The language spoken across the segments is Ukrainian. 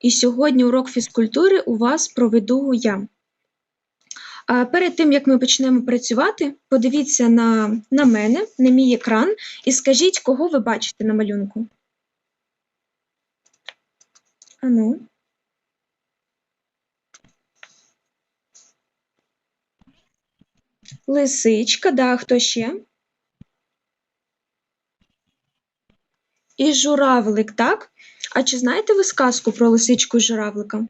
І сьогодні урок фізкультури у вас проведу я. Перед тим, як ми почнемо працювати, подивіться на, на мене, на мій екран, і скажіть, кого ви бачите на малюнку. Ану. Лисичка, да, хто ще? І журавлик, так? А чи знаєте ви сказку про лисичку і журавлика?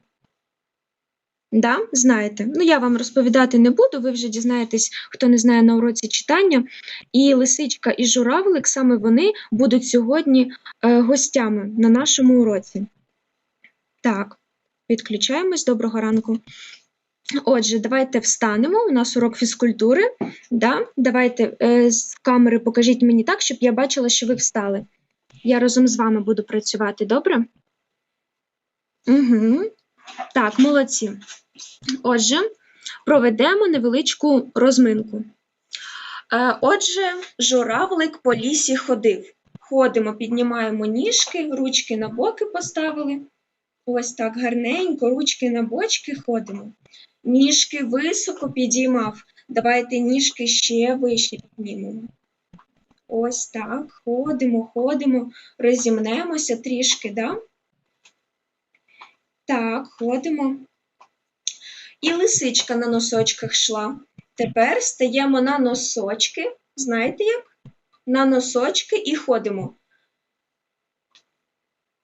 Да, знаєте. Ну, я вам розповідати не буду, ви вже дізнаєтесь, хто не знає на уроці читання. І лисичка і журавлик, саме вони будуть сьогодні е, гостями на нашому уроці. Так, підключаємось. Доброго ранку. Отже, давайте встанемо. У нас урок фізкультури. Да? Давайте е, з камери покажіть мені так, щоб я бачила, що ви встали. Я разом з вами буду працювати, добре? Угу. Так, молодці. Отже, проведемо невеличку розминку. Е, Отже, журавлик по лісі ходив. Ходимо, піднімаємо ніжки, ручки на боки поставили. Ось так гарненько, ручки на бочки ходимо. Ніжки високо підіймав. Давайте ніжки ще вище піднімемо. Ось так, ходимо, ходимо, розімнемося трішки, да? Так, ходимо. І лисичка на носочках йшла. Тепер стаємо на носочки. Знаєте як? На носочки і ходимо.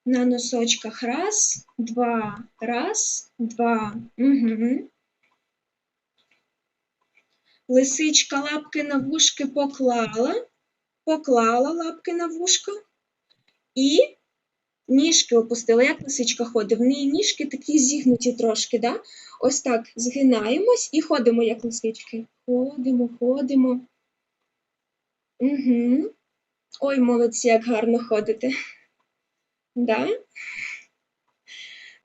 На носочках раз, два, раз, два. Угу. Лисичка лапки на вушки поклала, поклала лапки на вушко і ніжки опустила. Як лисичка ходить? В неї ніжки такі зігнуті трошки, да? Ось так згинаємось і ходимо, як лисички. Ходимо, ходимо. Угу. Ой, молодці, як гарно ходите. Да?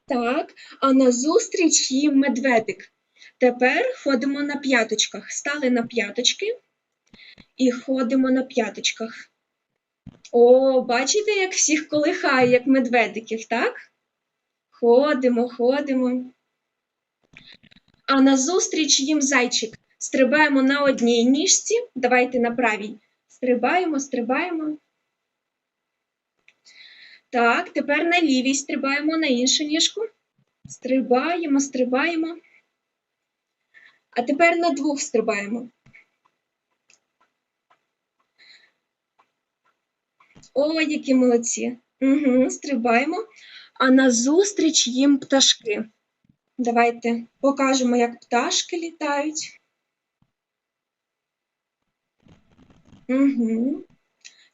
Так, а назустріч їм медведик. Тепер ходимо на п'яточках. Стали на п'яточки і ходимо на п'яточках. О, бачите, як всіх колихає, як медведиків, так? Ходимо, ходимо. А назустріч їм зайчик. Стрибаємо на одній ніжці. Давайте на правій. Стрибаємо, стрибаємо. Так, тепер на лівій стрибаємо на іншу ніжку. Стрибаємо, стрибаємо. А тепер на двох стрибаємо. Ой, які молодці. Угу, стрибаємо. А назустріч їм пташки. Давайте покажемо, як пташки літають. Угу.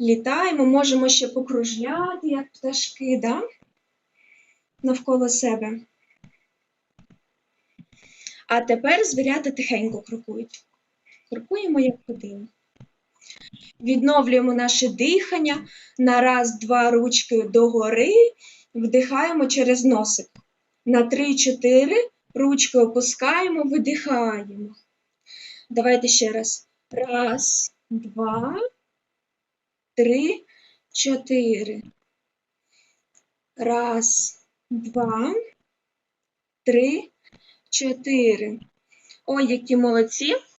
Літаємо, можемо ще покружляти, як пташки, да? навколо себе. А тепер звірята тихенько крокують. Крокуємо, як ходили. Відновлюємо наше дихання. На раз, два ручки догори, вдихаємо через носик. На три-чотири ручки опускаємо, видихаємо. Давайте ще раз. Раз, два, три, чотири. Раз, два, три, чотири. Ой, які молодці.